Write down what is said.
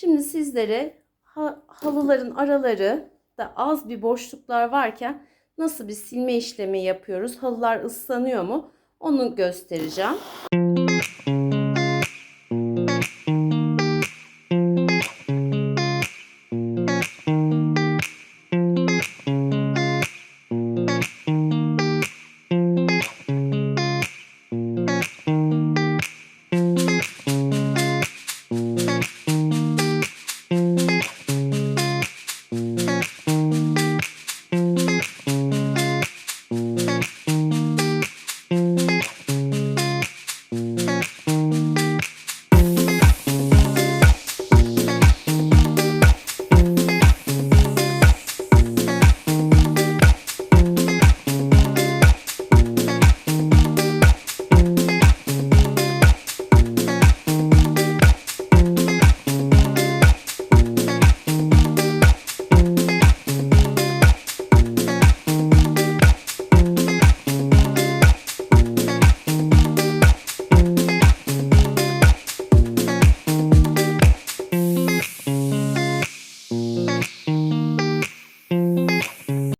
Şimdi sizlere ha- halıların araları da az bir boşluklar varken nasıl bir silme işlemi yapıyoruz? Halılar ıslanıyor mu? Onu göstereceğim.